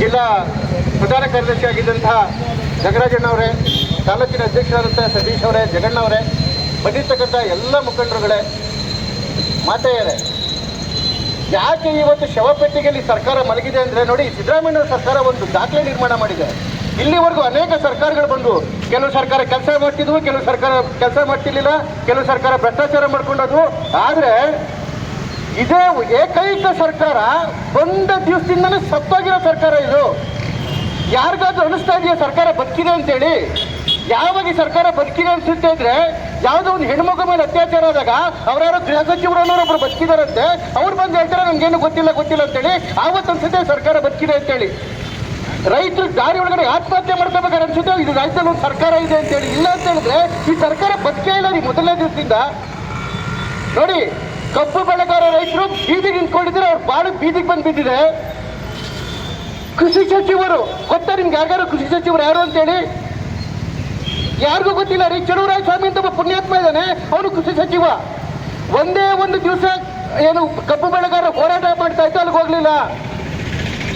ಜಿಲ್ಲಾ ಪ್ರಧಾನ ಕಾರ್ಯದರ್ಶಿ ಆಗಿದ್ದಂತಹ ಜಗರಾಜಣ್ಣವರೇ ತಾಲೂಕಿನ ಅಧ್ಯಕ್ಷರಾದಂಥ ಸತೀಶ್ ಅವರೇ ಜಗಣ್ಣವರೇ ಬಂದಿರ್ತಕ್ಕಂಥ ಎಲ್ಲ ಮುಖಂಡರುಗಳೇ, ಮಾತೆಯರೇ, ಯಾಕೆ ಇವತ್ತು ಶವಪೆಟ್ಟಿಗೆಯಲ್ಲಿ ಸರ್ಕಾರ ಮಲಗಿದೆ ಅಂದರೆ ನೋಡಿ, ಸಿದ್ದರಾಮಯ್ಯ ಸರ್ಕಾರ ಒಂದು ದಾಖಲೆ ನಿರ್ಮಾಣ ಮಾಡಿದೆ. ಇಲ್ಲಿವರೆಗೂ ಅನೇಕ ಸರ್ಕಾರಗಳು ಬಂದು ಕೆಲವು ಸರ್ಕಾರ ಕೆಲಸ ಮಾಡ್ತಿದ್ವು, ಕೆಲವು ಸರ್ಕಾರ ಕೆಲಸ ಮಾಡ್ತಿರ್ಲಿಲ್ಲ, ಕೆಲವು ಸರ್ಕಾರ ಭ್ರಷ್ಟಾಚಾರ ಮಾಡ್ಕೊಂಡದ್ವು. ಆದರೆ ಇದೇ ಏಕೈಕ ಸರ್ಕಾರ ಬಂದ ದಿವಸದಿಂದನೇ ಸತ್ತೋಗಿರೋ ಸರ್ಕಾರ ಇದು. ಯಾರಿಗಾದ್ರೂ ಅನಿಸ್ತಾ ಇದೆಯಾ ಸರ್ಕಾರ ಬದುಕಿದೆ ಅಂತೇಳಿ? ಯಾವಾಗ ಈ ಸರ್ಕಾರ ಬದುಕಿದೆ ಅನಿಸುತ್ತೆ ಇದ್ರೆ ಯಾವುದೋ ಒಂದು ಹೆಣ್ಮಗು ಮೇಲೆ ಅತ್ಯಾಚಾರ ಆದಾಗ ಅವರಾರು ಗೃಹ ಸಚಿವರು ಅನ್ನೋರೊಬ್ರು ಬದುಕಿದಾರಂತೆ, ಅವ್ರು ಬಂದು ಹೇಳ್ತಾರೆ ನಮ್ಗೇನು ಗೊತ್ತಿಲ್ಲ ಗೊತ್ತಿಲ್ಲ ಅಂತೇಳಿ. ಆವತ್ತು ಅನ್ಸುತ್ತೆ ಸರ್ಕಾರ ಬದುಕಿದೆ ಅಂತೇಳಿ. ರೈತರು ದಾರಿ ಒಳಗಡೆ ಆತ್ಮಹತ್ಯೆ ಮಾಡ್ಕೋಬೇಕಾದ್ರೆ ಅನ್ಸುತ್ತೆ, ಇದು ರಾಜ್ಯದಲ್ಲಿ ಒಂದು ಸರ್ಕಾರ ಇದೆ ಅಂತೇಳಿ. ಇಲ್ಲ ಅಂತ ಹೇಳಿದ್ರೆ ಈ ಸರ್ಕಾರ ಬದುಕೇ ಇಲ್ಲ ರೀ ಮೊದಲನೇ ದಿವಸದಿಂದ. ನೋಡಿ ಕಬ್ಬು ಬೆಳೆಗಾರ ರೈತರು ಬೀದಿಗೆ ನಿಂತ್ಕೊಂಡಿದ್ರೆ ಅವ್ರ ಬಾಳು ಬೀದಿಗೆ ಬಂದು ಬಿದ್ದಿದೆ ಕೃಷಿ ಸಚಿವರು, ಗೊತ್ತಾ ನಿಮ್ಗೆ ಯಾರ್ಯಾರು ಕೃಷಿ ಸಚಿವರು ಯಾರು ಅಂತೇಳಿ? ಯಾರಿಗೂ ಗೊತ್ತಿಲ್ಲ, ರೀ ಚಲುವರಾಯ ಸ್ವಾಮಿ ಅಂತ ಒಬ್ಬ ಪುಣ್ಯಾತ್ಮ ಇದ್ದಾನೆ, ಅವನು ಕೃಷಿ ಸಚಿವ. ಒಂದೇ ಒಂದು ದಿವಸ ಏನು ಕಪ್ಪು ಬೆಳೆಗಾರ ಹೋರಾಟ ಮಾಡ್ತಾ ಇತ್ತು, ಅಲ್ಲಿಗೆ ಹೋಗ್ಲಿಲ್ಲ.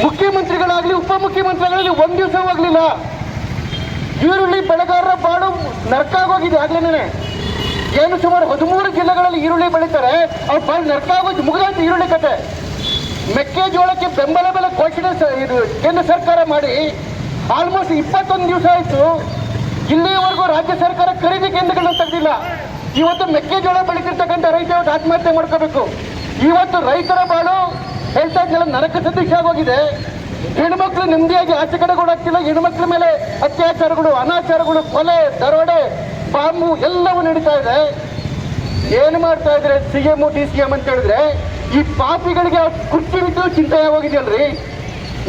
ಮುಖ್ಯಮಂತ್ರಿಗಳಾಗ್ಲಿ, ಉಪಮುಖ್ಯಮಂತ್ರಿಗಳಾಗಲಿ ಒಂದ್ ದಿವಸ ಹೋಗ್ಲಿಲ್ಲ. ಈರುಳ್ಳಿ ಬೆಳೆಗಾರರ ಬಾಳು ನರ್ಕಾಗೋಗಿದೆ ಆಗ್ಲೇನೆ. ಏನು ಸುಮಾರು ಹದಿಮೂರು ಜಿಲ್ಲೆಗಳಲ್ಲಿ ಈರುಳ್ಳಿ ಬೆಳೀತಾರೆ? ಅವ್ರ ನರ್ಕ ಆಗೋದು ಮುಗಿದಂತ ಈರುಳ್ಳಿ ಕತೆ. ಮೆಕ್ಕೆಜೋಳಕ್ಕೆ ಬೆಂಬಲ ಬೆಲೆ ಘೋಷಣೆ ಇದು ಕೇಂದ್ರ ಸರ್ಕಾರ ಮಾಡಿ. ಆಲ್ಮೋಸ್ಟ್ ಇಪ್ಪತ್ತೊಂದು ದಿವಸ ಆಯಿತು. ಇಲ್ಲಿಯವರೆಗೂ ರಾಜ್ಯ ಸರ್ಕಾರ ಖರೀದಿ ಕೇಂದ್ರಗಳನ್ನ ತೆಗೆದಿಲ್ಲ. ಇವತ್ತು ಮೆಕ್ಕೆಜೋಳ ಬೆಳೀತಿರ್ತಕ್ಕಂಥ ರೈತ ಇವತ್ತು ಆತ್ಮಹತ್ಯೆ ಮಾಡ್ಕೋಬೇಕು. ಇವತ್ತು ರೈತರ ಬಾಳು ಹೇಳ್ತಾ ಇದ್ನೆಲ್ಲ, ನರಕ ಸದೃಶ ಆಗೋಗಿದೆ. ಹೆಣ್ಮಕ್ಳು ನೆಮ್ಮದಿಯಾಗಿ ಆಚೆ ಕಡೆ ಓಡಾಗ್ತಿಲ್ಲ ಹೆಣ್ಮಕ್ಳ ಮೇಲೆ ಅತ್ಯಾಚಾರಗಳು, ಅನಾಚಾರಗಳು, ಕೊಲೆ, ದರೋಡೆ ಬಾಂಬು ಎಲ್ಲವೂ ನಡೀತಾ ಇದೆ. ಏನು ಮಾಡ್ತಾ ಇದ್ರೆ C M D C M ಅಂತ ಹೇಳಿದ್ರೆ ಈ ಪಾಪಿಗಳಿಗೆ ಕುರ್ಚಿ ಬಿಟ್ಟು ಚಿಂತೆ ಹೋಗಿದೆಯಲ್ರಿ?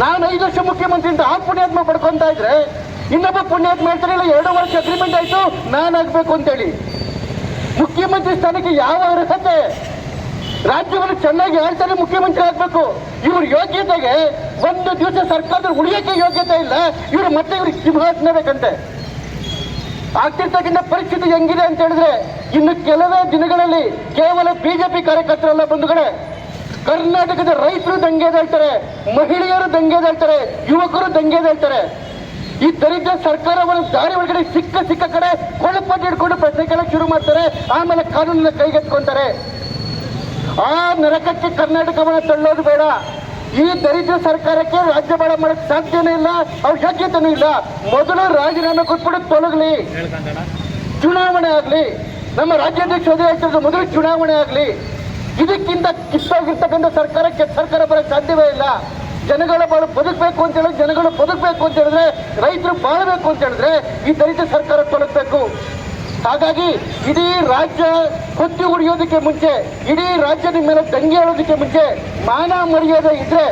ನಾನು ಐದು ವರ್ಷ ಮುಖ್ಯಮಂತ್ರಿ ಅಂತ ಆ ಪುಣ್ಯಾತ್ಮ ಪಡ್ಕೊಂತ ಇದ್ರೆ ಇನ್ನೊಬ್ಬ ಪುಣ್ಯಾತ್ಮ ಹೇಳ್ತಾರೆ ಇಲ್ಲ, ಎರಡು ವರ್ಷ ಅಗ್ರಿಮೆಂಟ್ ಆಯ್ತು, ನಾನು ಆಗ್ಬೇಕು ಅಂತೇಳಿ. ಮುಖ್ಯಮಂತ್ರಿ ಸ್ಥಾನಕ್ಕೆ ಯಾವ ಅರ್ಹತೆ? ರಾಜ್ಯವನ್ನು ಚೆನ್ನಾಗಿ ಆಳ್ತಾರೆ ಮುಖ್ಯಮಂತ್ರಿ ಆಗ್ಬೇಕು? ಇವ್ರ ಯೋಗ್ಯತೆಗೆ ಒಂದು ದಿವಸ ಸರ್ಕಾರದಲ್ಲಿ ಉಳಿಯೋಕ್ಕೆ ಯೋಗ್ಯತೆ ಇಲ್ಲ. ಇವರು ಮತ್ತೆ ಇವ್ರಿಗೆ ಸಿಂಹಾಸನ ಬೇಕಂತೆ. ಆಗ್ತಿರ್ತಕ್ಕಂಥ ಪರಿಸ್ಥಿತಿ ಹೆಂಗಿದೆ ಅಂತ ಹೇಳಿದ್ರೆ ಇನ್ನು ಕೆಲವೇ ದಿನಗಳಲ್ಲಿ ಕೇವಲ ಬಿಜೆಪಿ ಕಾರ್ಯಕರ್ತರಲ್ಲ ಬಂಧುಗಳೇ ಕರ್ನಾಟಕದ ರೈತರು ದಂಗೆದಾಳ್ತಾರೆ ಮಹಿಳೆಯರು ದಂಗೆದಾಳ್ತಾರೆ ಯುವಕರು ದಂಗೆದಾಳ್ತಾರೆ ಈ ದರಿದ್ರ ಸರ್ಕಾರವನ್ನು ದಾರಿ ಒಳಗಡೆ ಸಿಕ್ಕ ಸಿಕ್ಕ ಕಡೆ ಕೊಳಪಟ್ಟು ಹಿಡ್ಕೊಂಡು ಪ್ರಶ್ನೆ ಶುರು ಮಾಡ್ತಾರೆ, ಆಮೇಲೆ ಕಾನೂನನ್ನ ಕೈಗೆತ್ಕೊಂತಾರೆ ಆ ನರಕಕ್ಕೆ ಕರ್ನಾಟಕವನ್ನು ತಳ್ಳೋದು ಬೇಡ. ಈ ದರಿದ್ರ ಸರ್ಕಾರಕ್ಕೆ ರಾಜ್ಯಪಾಲ ಮಾಡಕ್ ಸಾಧ್ಯನೇ ಇಲ್ಲ ಅವಶ್ಯಕತೆನೂ ಇಲ್ಲ. ಮೊದಲು ರಾಜೀನಾಮೆ ಕೊಟ್ಬಿಟ್ಟು ತೊಲಗಲಿ. ಚುನಾವಣೆ ಆಗಲಿ. ನಮ್ಮ ರಾಜ್ಯಾಧ್ಯಕ್ಷ ಹೇಳ್ತಿರೋದು ಮೊದಲು ಚುನಾವಣೆ ಆಗಲಿ. ಇದಕ್ಕಿಂತ ಕಿತ್ತೋಗಿರ್ತಕ್ಕಂಥ ಸರ್ಕಾರಕ್ಕೆ ಸರ್ಕಾರ ಬರಕ್ಕೆ ಸಾಧ್ಯವೇ ಇಲ್ಲ. ಜನಗಳ ಬಾಳು ಬದುಕಬೇಕು ಅಂತ ಹೇಳಿದ್ರೆ ಜನಗಳು ಬದುಕಬೇಕು ಅಂತ ಹೇಳಿದ್ರೆ ರೈತರು ಬಾಳಬೇಕು ಅಂತ ಹೇಳಿದ್ರೆ ಈ ದಲಿತ ಸರ್ಕಾರ ತೊಲಗಬೇಕು. ಹಾಗಾಗಿ ಇಡೀ ರಾಜ್ಯ ಕೊತ್ತಿ ಉಡಿಯೋದಕ್ಕೆ ಮುಂಚೆ, ಇಡೀ ರಾಜ್ಯದ ಮೇಲೆ ದಂಗೆ ಹೇಳೋದಕ್ಕೆ ಮುಂಚೆ ಮಾನ ಮರ್ಯಾದೆ ಇದ್ರೆ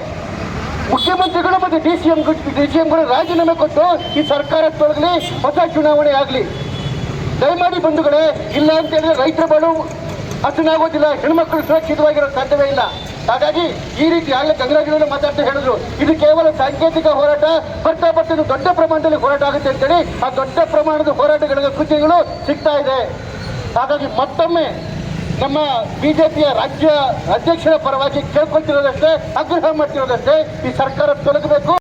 ಮುಖ್ಯಮಂತ್ರಿಗಳು ಮತ್ತು D C M D C ಎಂಗಳು ರಾಜೀನಾಮೆ ಕೊಟ್ಟು ಈ ಸರ್ಕಾರ ತೊಲಗಲಿ ಹೊಸ ಚುನಾವಣೆ ಆಗಲಿ. ದಯಮಾಡಿ ಬಂಧುಗಳೇ, ಇಲ್ಲ ಅಂತ ಹೇಳಿದ್ರೆ ರೈತರ ಬಾಳು ಹಸನಾಗೋದಿಲ್ಲ ಹೆಣ್ಮಕ್ಳು ಸುರಕ್ಷಿತವಾಗಿರೋ ಸಾಧ್ಯವೇ ಇಲ್ಲ. ಹಾಗಾಗಿ ಈ ರೀತಿ ಆಗಲೇ ಗಂಗರಾಜರು ಮಾತಾಡ್ತಾ ಹೇಳಿದ್ರು. ಇದು ಕೇವಲ ಸಾಂಕೇತಿಕ ಹೋರಾಟ, ಬರ್ತಾ ಬರ್ತಾ ಇದು ದೊಡ್ಡ ಪ್ರಮಾಣದಲ್ಲಿ ಹೋರಾಟ ಆಗುತ್ತೆ ಅಂತೇಳಿ ಆ ದೊಡ್ಡ ಪ್ರಮಾಣದ ಹೋರಾಟಗಳ ಕೃತಿಗಳು ಸಿಗ್ತಾ ಇದೆ. ಹಾಗಾಗಿ ಮತ್ತೊಮ್ಮೆ ನಮ್ಮ ಬಿಜೆಪಿಯ ರಾಜ್ಯ ಅಧ್ಯಕ್ಷರ ಪರವಾಗಿ ಕೇಳ್ಕೊಳ್ತಿರೋದಷ್ಟೇ, ಆಗ್ರಹ ಮಾಡ್ತಿರೋದಷ್ಟೇ ಈ ಸರ್ಕಾರ ತೊಲಗಬೇಕು.